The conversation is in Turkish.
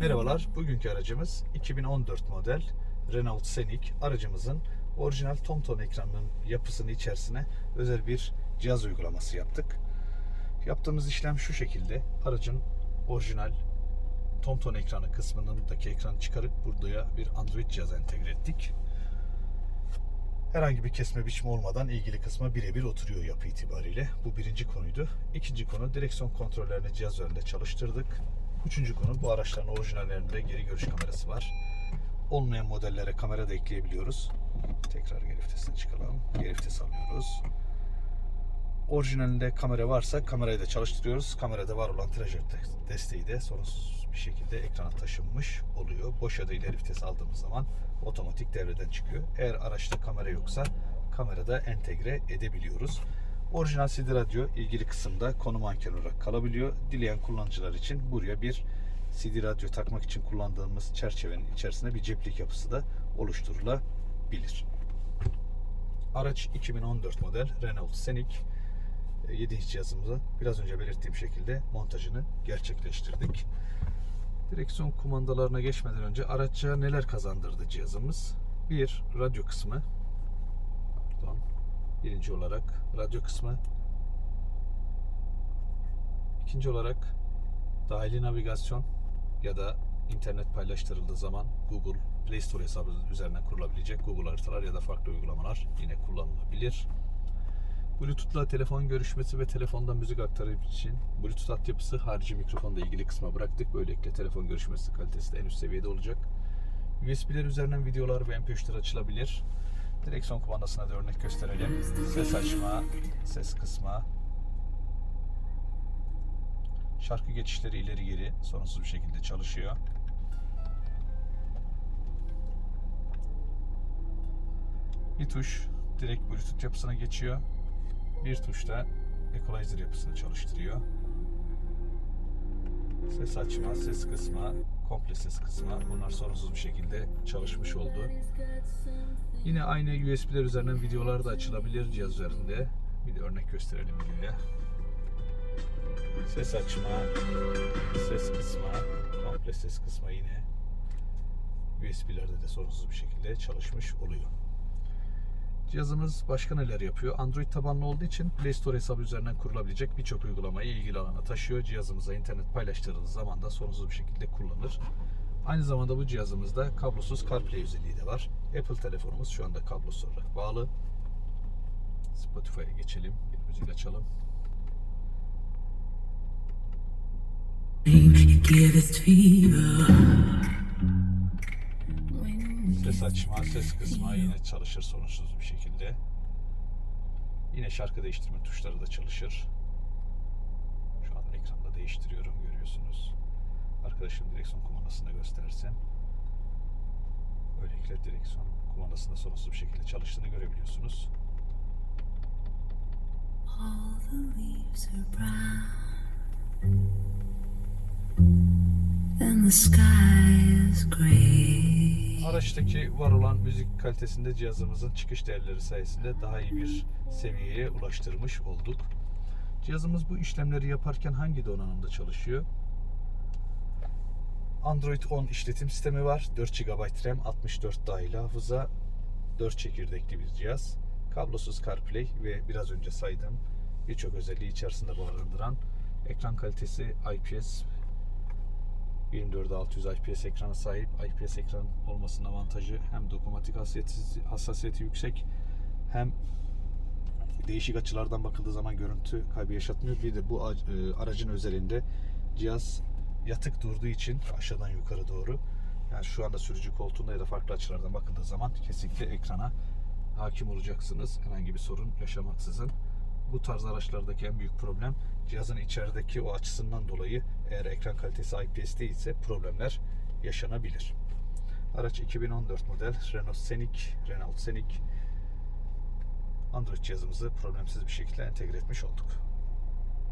Merhabalar, bugünkü aracımız 2014 model Renault Scenic. Aracımızın orijinal TomTom ekranının yapısını içerisine özel bir cihaz uygulaması yaptık. Yaptığımız işlem şu şekilde. Aracın orijinal TomTom ekranı kısmındaki ekranı çıkarıp buraya bir Android cihaz entegre ettik. Herhangi bir kesme biçme olmadan ilgili kısma birebir oturuyor yapı itibariyle. Bu birinci konuydu. İkinci konu direksiyon kontrollerini cihaz üzerinde çalıştırdık. Üçüncü konu bu araçların orijinallerinde geri görüş kamerası var. Olmayan modellere kamera da ekleyebiliyoruz. Tekrar geri vitesine çıkalım. Geri vites alıyoruz. Orijinalinde kamera varsa kamerayı da çalıştırıyoruz. Kamerada var olan trajekter desteği de sorunsuz bir şekilde ekrana taşınmış oluyor. Boş ya ileri vites aldığımız zaman otomatik devreden çıkıyor. Eğer araçta kamera yoksa kamerada entegre edebiliyoruz. Orijinal CD radyo ilgili kısımda konu manken olarak kalabiliyor. Dileyen kullanıcılar için buraya bir CD radyo takmak için kullandığımız çerçevenin içerisinde bir ceplik yapısı da oluşturulabilir. Araç 2014 model Renault Scenic 7 inç cihazımıza biraz önce belirttiğim şekilde montajını gerçekleştirdik. Direksiyon kumandalarına geçmeden önce araçça neler kazandırdı cihazımız? Bir, radyo kısmı. Pardon. Birinci olarak radyo kısmı. İkinci olarak dahili navigasyon ya da internet paylaştırıldığı zaman Google Play Store hesabı üzerinden kurulabilecek Google haritalar ya da farklı uygulamalar yine kullanılabilir. Bluetooth'la telefon görüşmesi ve telefondan müzik aktarım için Bluetooth altyapısı harici mikrofonda ilgili kısma bıraktık. Böylelikle telefon görüşmesi kalitesi de en üst seviyede olacak. USB'ler üzerinden videolar ve MP3'ler açılabilir. Direksiyon kumandasına da örnek gösterelim. Ses açma, ses kısma, şarkı geçişleri ileri geri sorunsuz bir şekilde çalışıyor. Bir tuş direkt Bluetooth yapısına geçiyor. Bir tuş da equalizer yapısını çalıştırıyor. Ses açma, ses kısma, komple ses kısma bunlar sorunsuz bir şekilde çalışmış oldu. Yine aynı USB'ler üzerinden videolar da açılabilir cihaz üzerinde. Bir de örnek gösterelim videoya. Ses açma, ses kısma, komple ses kısma yine USB'lerde de sorunsuz bir şekilde çalışmış oluyor. Cihazımız başka neler yapıyor? Android tabanlı olduğu için Play Store hesabı üzerinden kurulabilecek birçok uygulamayı ilgili alana taşıyor. Cihazımıza internet paylaştırıldığı zaman da sorunsuz bir şekilde kullanılır. Aynı zamanda bu cihazımızda kablosuz CarPlay özelliği de var. Apple telefonumuz şu anda kablosuz olarak bağlı. Spotify'a geçelim. Bir müzik açalım. Give it. Ses açma, ses kısma yine çalışır sorunsuz bir şekilde. Yine şarkı değiştirme tuşları da çalışır. Şu an ekranda değiştiriyorum görüyorsunuz. Arkadaşım direksiyon kumandasını göstersin. Böylelikle direksiyon kumandasında sorunsuz bir şekilde çalıştığını görebiliyorsunuz. All the leaves are brown. And the sky is gray. Araçtaki var olan müzik kalitesinde cihazımızın çıkış değerleri sayesinde daha iyi bir seviyeye ulaştırmış olduk. Cihazımız bu işlemleri yaparken hangi donanımda çalışıyor? Android 10 işletim sistemi var. 4 GB RAM, 64 dahil hafıza, 4 çekirdekli bir cihaz. Kablosuz CarPlay ve biraz önce saydığım birçok özelliği içerisinde barındıran ekran kalitesi IPS 24600 IPS ekrana sahip. IPS ekran olmasının avantajı hem dokunmatik hassasiyeti, yüksek hem değişik açılardan bakıldığı zaman görüntü kaybı yaşatmıyor. Bir de bu e, aracın özelinde cihaz yatık durduğu için aşağıdan yukarı doğru yani şu anda sürücü koltuğunda ya da farklı açılardan bakıldığı zaman kesinlikle ekrana hakim olacaksınız. Herhangi bir sorun yaşamaksızın. Bu tarz araçlardaki en büyük problem cihazın içerideki o açısından dolayı eğer ekran kalitesi IPS değilse problemler yaşanabilir. Araç 2014 model Renault Scenic, Renault Scenic Android cihazımızı problemsiz bir şekilde entegre etmiş olduk.